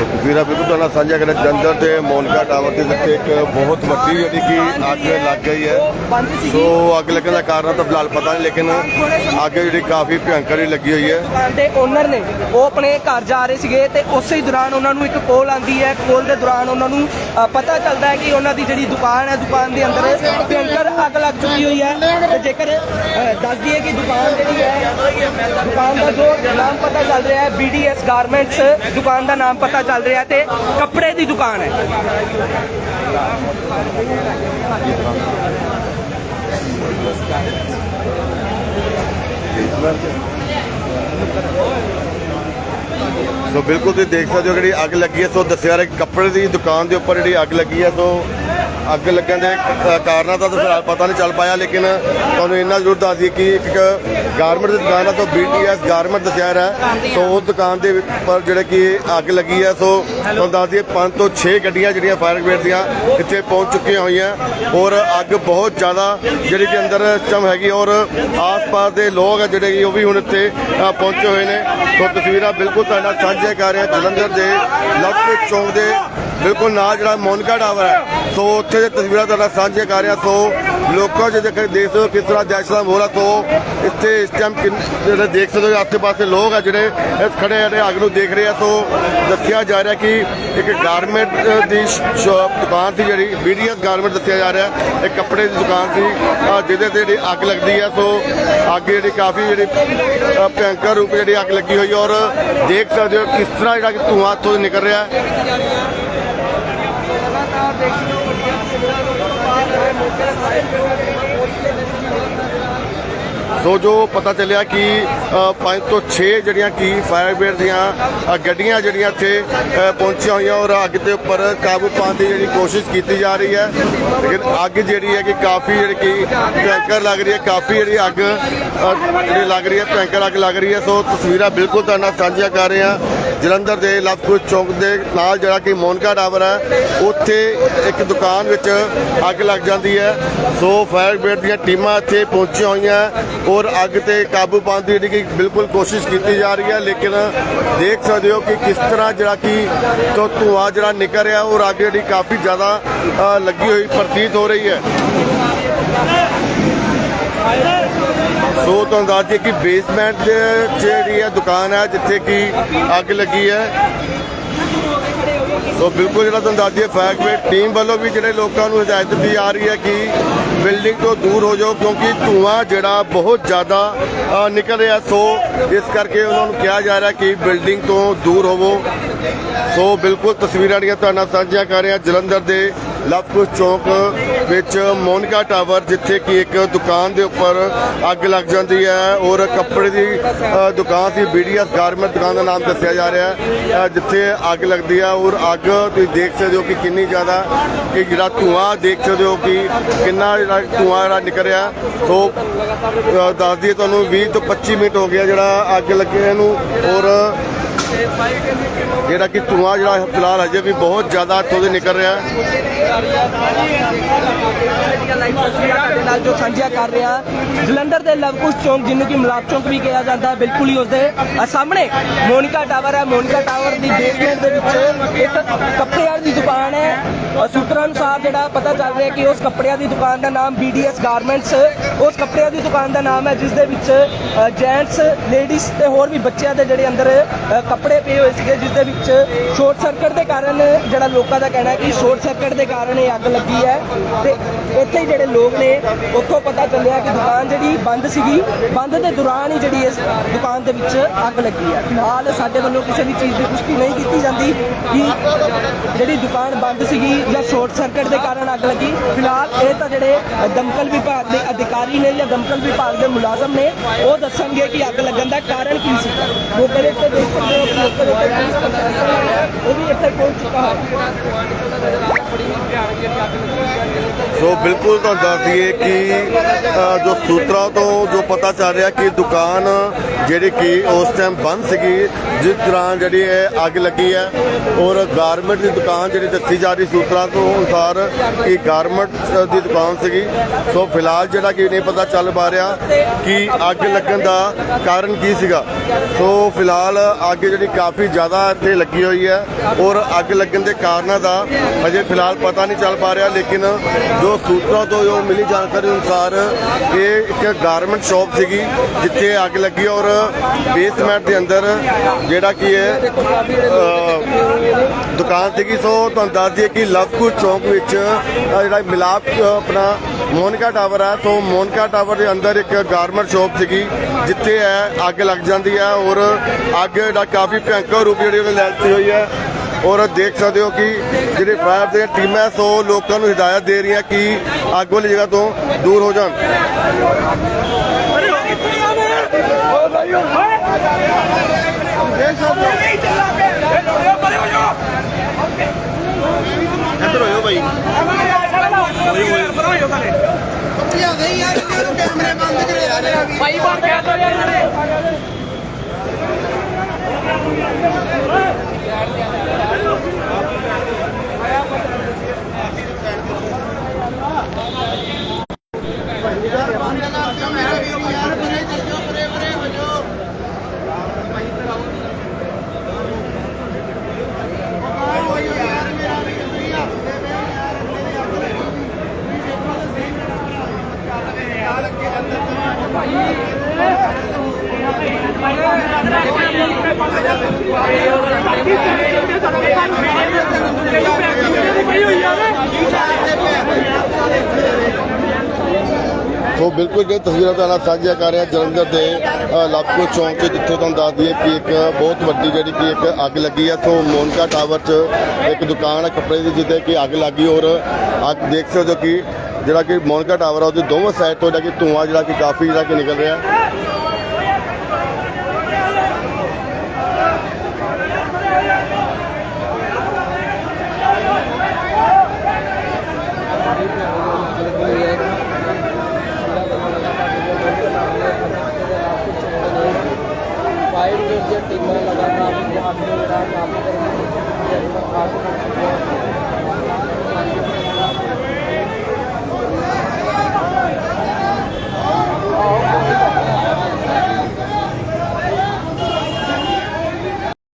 ਵੀਰਾ ਬਿਲਕੁਲ ਤੁਹਾਡਾ ਸਾਂਝਾ ਕਰਨ ਜੰਦਰ ਤੇ ਮੋਨਕਾ ਟਾਵਰ ਦੇ ਉੱਤੇ ਇੱਕ ਬਹੁਤ ਵੱਡੀ ਜਿਹੜੀ ਕਿ ਅੱਗ ਲੱਗ ਗਈ ਹੈ। ਸੋ ਅੱਗ ਲੱਗਣ ਦਾ ਕਾਰਨ ਤਾਂ ਫਿਲਹਾਲ ਪਤਾ ਨਹੀਂ ਲੇਕਿਨ ਅੱਗ ਜਿਹੜੀ ਕਾਫੀ ਭਿਅੰਕਰ ਹੀ ਲੱਗੀ ਹੋਈ ਹੈ। ਦੇ ਓਨਰ ਨੇ ਉਹ ਆਪਣੇ ਘਰ ਜਾ ਰਹੇ ਸੀਗੇ ਤੇ ਉਸੇ ਹੀ ਦੌਰਾਨ ਉਹਨਾਂ ਨੂੰ ਇੱਕ ਕੋਲ ਆਂਦੀ ਹੈ। ਕੋਲ ਦੇ ਦੌਰਾਨ ਉਹਨਾਂ ਨੂੰ ਪਤਾ ਚੱਲਦਾ ਹੈ ਕਿ ਉਹਨਾਂ ਦੀ ਜਿਹੜੀ ਦੁਕਾਨ ਹੈ ਦੁਕਾਨ ਦੇ ਅੰਦਰ ਭਿਅੰਕਰ ਅੱਗ ਲੱਗ ਚੁੱਕੀ ਹੋਈ ਹੈ। ਤੇ ਜੇਕਰ ਅ, ਦੱਸ ਦਈਏ ਕਿ ਦੁਕਾਨ ਜਿਹੜੀ ਹੈ ਦੁਕਾਨ ਦਾ ਜੋ ਨਾਮ ਪਤਾ ਚੱਲ ਰਿਹਾ ਹੈ BDS ਗਾਰਮੈਂਟਸ ਦੁਕਾਨ ਦਾ ਨਾਮ ਪਤਾ ਚੱਲ ਰਿਹਾ ਤੇ ਕੱਪੜੇ ਦੀ ਦੁਕਾਨ ਹੈ। ਸੋ ਬਿਲਕੁਲ ਤੁਸੀਂ ਦੇਖ ਸਕਦੇ ਹੋ ਜਿਹੜੀ ਅੱਗ ਲੱਗੀ ਹੈ, ਸੋ ਦੱਸਿਆ ਰਿਹਾ ਕਿ ਕੱਪੜੇ ਦੀ ਦੁਕਾਨ ਦੇ ਉੱਪਰ ਜਿਹੜੀ ਅੱਗ ਲੱਗੀ ਹੈ, ਸੋ ਅੱਗ ਲੱਗਣ ਦੇ ਕਾਰਨਾਂ ਦਾ ਤਾਂ ਫਿਲਹਾਲ ਪਤਾ ਨਹੀਂ ਚੱਲ ਪਾਇਆ, ਲੇਕਿਨ ਤੁਹਾਨੂੰ ਇੰਨਾ ਜ਼ਰੂਰ ਦੱਸ ਦਈਏ ਕਿ ਇੱਕ ਗਾਰਮੈਂਟ ਦੀ ਦੁਕਾਨ ਹੈ ਸੋ BTS ਗਾਰਮੈਂਟ ਦੱਸਿਆ ਰਿਹਾ ਸੋ ਉਹ ਦੁਕਾਨ ਦੇ ਉੱਪਰ ਜਿਹੜਾ ਕਿ ਅੱਗ ਲੱਗੀ ਹੈ ਸੋ ਤੁਹਾਨੂੰ ਦੱਸ ਦਈਏ 5 ਤੋਂ 6 ਗੱਡੀਆਂ ਜਿਹੜੀਆਂ ਫਾਇਰ ਬ੍ਰਿਗੇਡ ਦੀਆਂ ਇੱਥੇ ਪਹੁੰਚ ਚੁੱਕੀਆਂ ਹੋਈਆਂ। ਔਰ ਅੱਗ ਬਹੁਤ ਜ਼ਿਆਦਾ ਜਿਹੜੀ ਕਿ ਅੰਦਰ ਚਮ ਹੈਗੀ ਔਰ ਆਸ-ਪਾਸ ਦੇ ਲੋਕ ਆ ਜਿਹੜੇ ਕਿ ਉਹ ਵੀ ਹੁਣ ਇੱਥੇ ਪਹੁੰਚੇ ਹੋਏ ਨੇ। ਸੋ ਤਸਵੀਰਾਂ ਬਿਲਕੁਲ ਤੁਹਾਡੇ ਨਾਲ ਸਾਂਝੇ ਕਰ ਰਿਹਾ ਜਲੰਧਰ ਦੇ ਲਖਪਤ ਚੌਂਕ ਦੇ ਬਿਲਕੁਲ ਨਾਲ ਜਿਹੜਾ ਮੋਨਕਾ ਟਾਵਰ ਹੈ ਸੋ ਉੱਥੇ ਦੇ ਤਸਵੀਰਾਂ ਤੁਹਾਡਾ ਸਾਂਝੀਆਂ ਕਰ ਰਿਹਾ, ਸੋ ਲੋਕਾਂ 'ਚ ਦੇਖ ਦੇਖ ਸਕਦੇ ਹੋ ਕਿਸ ਤਰ੍ਹਾਂ ਦਹਿਸ਼ਤ ਦਾ ਮਾਹੌਲ ਹੈ ਸੋ ਇੱਥੇ ਇਸ ਟਾਈਮ ਜਿਹੜੇ ਦੇਖ ਸਕਦੇ ਹੋ ਆਸ-ਪਾਸੇ ਲੋਕ ਆ ਜਿਹੜੇ ਇਸ ਖੜੇ ਜਿਹੜੇ ਅੱਗ ਨੂੰ ਦੇਖ ਰਹੇ ਆ, ਸੋ ਦੱਸਿਆ ਜਾ ਰਿਹਾ ਕਿ ਇੱਕ ਗਾਰਮੈਂਟ ਦੀ ਸ਼ਾਪ ਦੁਕਾਨ ਸੀ ਜਿਹੜੀ BDS ਗਾਰਮੈਂਟ ਦੱਸਿਆ ਜਾ ਰਿਹਾ, ਇੱਕ ਕੱਪੜੇ ਦੀ ਦੁਕਾਨ ਸੀ ਜਿਹਦੇ ਤੇ ਜਿਹੜੀ ਅੱਗ ਲੱਗਦੀ ਹੈ ਸੋ ਅੱਗ ਜਿਹੜੀ ਕਾਫੀ ਜਿਹੜੀ ਅਹ ਰੂਪ ਜਿਹੜੀ ਅੱਗ ਲੱਗੀ ਹੋਈ ਹੈ ਔਰ ਦੇਖ ਸਕਦੇ ਹੋ ਕਿਸ ਤਰ੍ਹਾਂ ਜਿਹੜਾ ਕਿ ਧੂੰਆਂ ਇੱਥੋਂ ਨਿਕਲ ਰਿਹਾ। ਹੈ ਸੋ ਜੋ ਪਤਾ ਚੱਲਿਆ ਕਿ 5 ਤੋਂ 6 ਜਿਹੜੀਆਂ ਕਿ ਫਾਇਰ ਬ੍ਰਿਗੇਡ ਦੀਆਂ ਗੱਡੀਆਂ ਜਿਹੜੀਆਂ ਇੱਥੇ ਪਹੁੰਚੀਆਂ ਹੋਈਆਂ ਔਰ ਅੱਗ ਦੇ ਉੱਪਰ ਕਾਬੂ ਪਾਉਣ ਦੀ ਜਿਹੜੀ ਕੋਸ਼ਿਸ਼ ਕੀਤੀ ਜਾ ਰਹੀ ਹੈ। ਲੇਕਿਨ ਅੱਗ ਜਿਹੜੀ ਹੈ ਕਿ ਕਾਫੀ ਜਿਹੜੀ ਕਿ ਭਿਅੰਕਰ ਲੱਗ ਰਹੀ ਹੈ, ਕਾਫੀ ਜਿਹੜੀ ਅੱਗ ਜਿਹੜੀ ਲੱਗ ਰਹੀ ਹੈ ਭਿਅੰਕਰ ਅੱਗ ਲੱਗ ਰਹੀ ਹੈ। ਸੋ ਤਸਵੀਰਾਂ ਬਿਲਕੁਲ ਤੁਹਾਡੇ ਨਾਲ ਸਾਂਝੀਆਂ ਕਰ ਰਹੇ ਹਾਂ। ਜਲੰਧਰ ਦੇ ਲਖਪਤ ਚੌਂਕ ਦੇ ਨਾਲ ਜਿਹੜਾ ਕਿ ਮੋਨਕਾ ਟਾਵਰ ਹੈ, ਉੱਥੇ ਇੱਕ ਦੁਕਾਨ ਵਿੱਚ ਅੱਗ ਲੱਗ ਜਾਂਦੀ ਹੈ। ਸੋ ਫਾਇਰ ਬ੍ਰਿਗੇਡ ਦੀਆਂ ਟੀਮਾਂ ਇੱਥੇ ਪਹੁੰਚੀਆਂ ਹੋਈਆਂ ਔਰ ਅੱਗ ਤੇ ਕਾਬੂ ਪਾਉਣ ਦੀ ਜਿਹੜੀ ਕਿ ਬਿਲਕੁਲ ਕੋਸ਼ਿਸ਼ ਕੀਤੀ ਜਾ ਰਹੀ ਹੈ, ਲੇਕਿਨ ਦੇਖ ਸਕਦੇ ਹੋ ਕਿ ਕਿਸ ਤਰ੍ਹਾਂ ਜਿਹੜਾ ਕਿ ਤੋਂ ਧੂੰਆਂ ਜਿਹੜਾ ਨਿਕਲ ਰਿਹਾ ਔਰ ਅੱਗ ਜਿਹੜੀ ਕਾਫੀ ਜ਼ਿਆਦਾ ਲੱਗੀ ਹੋਈ ਪ੍ਰਤੀਤ ਹੋ ਰਹੀ ਹੈ। ਸੋ ਤੁਹਾਨੂੰ ਦੱਸ ਦਈਏ ਕਿ ਬੇਸਮੈਂਟ 'ਚ ਜਿਹੜੀ ਹੈ ਦੁਕਾਨ ਹੈ ਜਿੱਥੇ ਕਿ ਅੱਗ ਲੱਗੀ ਹੈ। ਸੋ ਬਿਲਕੁਲ ਜਿਹੜਾ ਤੁਹਾਨੂੰ ਦੱਸ ਦਈਏ ਫਾਇਰ ਟੀਮ ਵੱਲੋਂ ਵੀ ਜਿਹੜੇ ਲੋਕਾਂ ਨੂੰ ਹਦਾਇਤ ਦਿੱਤੀ ਜਾ ਰਹੀ ਹੈ ਕਿ ਬਿਲਡਿੰਗ ਤੋਂ ਦੂਰ ਹੋ ਜਾਓ, ਕਿਉਂਕਿ ਧੂਆਂ ਜਿਹੜਾ ਬਹੁਤ ਜ਼ਿਆਦਾ ਨਿਕਲ ਰਿਹਾ। ਸੋ ਇਸ ਕਰਕੇ ਉਹਨਾਂ ਨੂੰ ਕਿਹਾ ਜਾ ਰਿਹਾ ਕਿ ਬਿਲਡਿੰਗ ਤੋਂ ਦੂਰ ਹੋਵੋ। ਸੋ ਬਿਲਕੁਲ ਤਸਵੀਰਾਂ ਜਿਹੜੀਆਂ ਤੁਹਾਡਾ ਸਾਂਝੀਆਂ ਕਰ ਰਿਹਾ, ਜਲੰਧਰ ਦੇ ਲਵਕੁਸ਼ ਚੌਂਕ ਵਿੱਚ ਮੋਨਕਾ ਟਾਵਰ ਜਿੱਥੇ ਕਿ ਇੱਕ ਦੁਕਾਨ ਦੇ ਉੱਪਰ ਅੱਗ ਲੱਗ ਜਾਂਦੀ ਹੈ ਔਰ ਕੱਪੜੇ ਦੀ ਦੁਕਾਨ ਸੀ BDS ਗਾਰਮੈਂਟ ਦੁਕਾਨ ਦਾ ਨਾਮ ਦੱਸਿਆ ਜਾ ਰਿਹਾ ਹੈ। ਜਿੱਥੇ ਅੱਗ ਲੱਗਦੀ ਹੈ ਔਰ ਅੱਗ ਤੁਸੀਂ ਦੇਖ ਸਕਦੇ ਹੋ ਕਿ ਕਿੰਨੀ ਜ਼ਿਆਦਾ ਕਿ ਜਿਹੜਾ ਧੂਆਂ ਦੇਖ ਸਕਦੇ ਹੋ ਕਿ ਕਿੰਨਾ ਜਿਹੜਾ ਧੂਆਂ ਜਿਹੜਾ ਨਿਕਲ ਰਿਹਾ। ਸੋ ਅ, ਦੱਸ ਦਈਏ ਤੁਹਾਨੂੰ 20 ਤੋਂ 25 ਮਿੰਟ ਹੋ ਗਿਆ ਜਿਹੜਾ ਅੱਗ ਲੱਗੇ ਨੂੰ ਔਰ ਜਿਹੜਾ ਕਿ ਧੂਆਂ ਜਿਹੜਾ ਫਿਲਹਾਲ ਅਜੇ ਵੀ ਬਹੁਤ ਜ਼ਿਆਦਾ ਇੱਥੋਂ ਦੇ ਨਿਕਲ ਰਿਹਾ ਹੈ। ਨਾਲ ਜੋ ਸਾਂਝੀਆਂ ਕਰ ਰਿਹਾ ਜਲੰਧਰ ਦੇ ਲਵਕੁਸ਼ ਚੌਂਕ ਜਿਹਨੂੰ ਕਿ ਮਲਾਪ ਚੌਂਕ ਵੀ ਕਿਹਾ ਜਾਂਦਾ ਬਿਲਕੁਲ ਹੀ ਉਸਦੇ ਸਾਹਮਣੇ ਮੋਨਿਕਾ ਟਾਵਰ ਹੈ। ਮੋਨਿਕਾ ਟਾਵਰ ਦੀ ਬੇਸਮੈਂਟ ਦੇ ਵਿੱਚ ਇੱਕ ਕੱਪੜਿਆਂ ਦੀ ਦੁਕਾਨ ਹੈ। ਸੂਤਰਾਂ ਅਨੁਸਾਰ ਜਿਹੜਾ ਪਤਾ ਚੱਲ ਰਿਹਾ ਕਿ ਉਸ ਕੱਪੜਿਆਂ ਦੀ ਦੁਕਾਨ ਦਾ ਨਾਮ BDS ਗਾਰਮੈਂਟਸ ਉਸ ਕੱਪੜਿਆਂ ਦੀ ਦੁਕਾਨ ਦਾ ਨਾਮ ਹੈ ਜਿਸ ਦੇ ਵਿੱਚ ਜੈਂਟਸ ਲੇਡੀਜ਼ ਤੇ ਹੋਰ ਵੀ ਬੱਚਿਆਂ ਦੇ ਜਿਹੜੇ ਅੰਦਰ ਅ, ਕੱਪੜੇ ਪਏ ਹੋਏ ਸੀਗੇ, ਜਿਸ ਦੇ ਵਿੱਚ ਸ਼ਾਰਟ ਸਰਕਟ ਦੇ ਕਾਰਨ ਜਿਹੜਾ ਲੋਕਾਂ ਦਾ ਕਹਿਣਾ ਹੈ ਕਿ ਸ਼ਾਰਟ ਸਰਕਟ ਦੇ ਕਾਰਨ ਇਹ ਅੱਗ ਲੱਗੀ ਹੈ। ਤੇ ਇੱਥੇ ਹੀ ਜਿਹੜੇ ਲੋਕ ਨੇ, ਉੱਥੋਂ ਪਤਾ ਚੱਲਿਆ ਕਿ ਦੁਕਾਨ ਜਿਹੜੀ ਬੰਦ ਸੀਗੀ, ਬੰਦ ਦੇ ਦੌਰਾਨ ਹੀ ਜਿਹੜੀ ਇਸ ਦੁਕਾਨ ਦੇ ਵਿੱਚ ਅੱਗ ਲੱਗੀ ਹੈ। ਫਿਲਹਾਲ ਸਾਡੇ ਵੱਲੋਂ ਕਿਸੇ ਵੀ ਚੀਜ਼ ਦੀ ਪੁਸ਼ਟੀ ਨਹੀਂ ਕੀਤੀ ਜਾਂਦੀ ਕਿ ਜਿਹੜੀ ਦੁਕਾਨ ਬੰਦ ਸੀਗੀ ਜਾਂ ਸ਼ਾਰਟ ਸਰਕਟ ਦੇ ਕਾਰਨ ਅੱਗ ਲੱਗੀ। ਫਿਲਹਾਲ ਇਹ ਤਾਂ ਜਿਹੜੇ ਦਮਕਲ ਵਿਭਾਗ ਦੇ ਅਧਿਕਾਰੀ ਨੇ ਜਾਂ ਦਮਕਲ ਵਿਭਾਗ ਦੇ ਮੁਲਾਜ਼ਮ ਨੇ, ਉਹ ਦੱਸਣਗੇ ਕਿ ਅੱਗ ਲੱਗਣ ਦਾ ਕਾਰਨ ਕੀ ਸੀ। ਮੌਕੇ ਦੇ ਉੱਤੇ ਦੇਖ ਸਕਦੇ ਹੋ ਕਿ ਮੌਕੇ ਦੇ ਇੱਥੇ ਪਹੁੰਚ ਚੁੱਕਾ ਹੈ। ਸੋ ਬਿਲਕੁਲ ਤੁਹਾਨੂੰ ਦੱਸ ਦਈਏ ਕਿ ਜੋ ਸੂਤਰਾਂ ਤੋਂ ਜੋ ਪਤਾ ਚੱਲ ਰਿਹਾ ਕਿ ਦੁਕਾਨ ਜਿਹੜੀ ਕਿ ਉਸ ਟਾਈਮ ਬੰਦ ਸੀਗੀ, ਜਿਸ ਦੌਰਾਨ ਜਿਹੜੀ ਇਹ ਅੱਗ ਲੱਗੀ ਹੈ ਔਰ ਗਾਰਮੈਂਟ ਦੀ ਦੁਕਾਨ ਜਿਹੜੀ ਦੱਸੀ ਜਾ ਰਹੀ ਸੂਤਰਾਂ ਤੋਂ ਅਨੁਸਾਰ ਇਹ ਗਾਰਮੈਂਟ ਦੀ ਦੁਕਾਨ ਸੀਗੀ। ਸੋ ਫਿਲਹਾਲ ਜਿਹੜਾ ਕਿ ਨਹੀਂ ਪਤਾ ਚੱਲ ਪਾ ਰਿਹਾ ਕਿ ਅੱਗ ਲੱਗਣ ਦਾ ਕਾਰਨ ਕੀ ਸੀਗਾ। ਸੋ ਫਿਲਹਾਲ ਅੱਗ ਜਿਹੜੀ ਕਾਫੀ ਜ਼ਿਆਦਾ ਇੱਥੇ ਲੱਗੀ ਹੋਈ ਹੈ ਔਰ ਅੱਗ ਲੱਗਣ ਦੇ ਕਾਰਨਾਂ ਦਾ ਅਜੇ ਫਿਲਹਾਲ ਪਤਾ ਨਹੀਂ ਚੱਲ ਪਾ ਰਿਹਾ, ਲੇਕਿਨ ਜੋ ਸੂਤਰਾਂ ਤੋਂ ਜੋ ਮਿਲੀ ਜਾਣਕਾਰੀ ਅਨੁਸਾਰ ਇਹ ਇੱਕ ਗਾਰਮੈਂਟ ਸ਼ਾਪ ਸੀਗੀ ਜਿੱਥੇ ਅੱਗ ਲੱਗੀ ਔਰ ਬੇਸਮੈਂਟ ਦੇ ਅੰਦਰ ਜਿਹੜਾ ਕੀ ਹੈ ਦੁਕਾਨ ਸੀਗੀ। ਸੋ ਤੁਹਾਨੂੰ ਦੱਸ ਦਈਏ ਕਿ ਲਵਕੁਰ ਚੌਂਕ ਵਿੱਚ ਜਿਹੜਾ ਮਿਲਾਪ ਆਪਣਾ ਮੋਨਕਾ ਟਾਵਰ ਹੈ ਸੋ ਮੋਨਕਾ ਟਾਵਰ ਦੇ ਅੰਦਰ ਇੱਕ ਗਾਰਮੈਂਟ ਸ਼ਾਪ ਸੀਗੀ ਜਿੱਥੇ ਹੈ ਅੱਗ ਲੱਗ ਜਾਂਦੀ ਹੈ ਔਰ ਅੱਗ ਦਾ ਕਾਫੀ ਭਿਆਨਕ ਰੂਪ ਜਿਹੜੀ ਉਹਨੇ ਲੈ ਲਿੱਤੀ ਹੋਈ ਹੈ ਔਰ ਦੇਖ ਸਕਦੇ ਹੋ ਕਿ ਜਿਹੜੇ ਫਾਇਰ ਦੀਆਂ ਟੀਮਾਂ ਸੋ ਲੋਕਾਂ ਨੂੰ ਹਦਾਇਤ ਦੇ ਰਹੀਆਂ ਕਿ ਅੱਗ ਵਾਲੀ ਜਗ੍ਹਾ ਤੋਂ ਦੂਰ ਹੋ ਜਾਣ ਇੱਧਰ ਹੋਇਓ ਬਾਈ। ਭਾਈ ਬਾਹਰ ਕਹਿ ਦੋ ਯਾਰ ਇਹਨਾਂ ਨੇ ਸੋ ਬਿਲਕੁਲ ਜੇ ਤਸਵੀਰਾਂ ਤੁਹਾਨੂੰ ਸਾਂਝੀਆਂ ਕਰ ਰਿਹਾ ਜਲੰਧਰ ਦੇ ਅ, ਲਾਪਕੋ ਚੌਂਕ 'ਚ ਜਿੱਥੇ ਤੁਹਾਨੂੰ ਦੱਸ ਦਈਏ ਕਿ ਇੱਕ ਬਹੁਤ ਵੱਡੀ ਜਿਹੜੀ ਕਿ ਇੱਕ ਅੱਗ ਲੱਗੀ ਹੈ ਸੋ ਮੋਨਕਾ ਟਾਵਰ 'ਚ ਇੱਕ ਦੁਕਾਨ ਹੈ ਕੱਪੜੇ ਦੀ ਜਿੱਥੇ ਕਿ ਅੱਗ ਲੱਗੀ ਔਰ ਅੱਗ ਦੇਖ ਸਕਦੇ ਹੋ ਕਿ ਜਿਹੜਾ ਕਿ ਮੋਨਕਾ ਟਾਵਰ ਆ ਉਹਦੀ ਦੋਵੇਂ ਸਾਈਡ ਤੋਂ ਜਿਹੜਾ ਕਿ ਧੂੰਆਂ ਜਿਹੜਾ ਕਿ ਕਾਫੀ ਜਿਹੜਾ ਕਿ ਨਿਕਲ ਰਿਹਾ। ਦੀਆਂ ਟੀਮਾਂ ਲਗਾਤਾਰ ਅੱਗ ਨੂੰ ਜਿਹੜਾ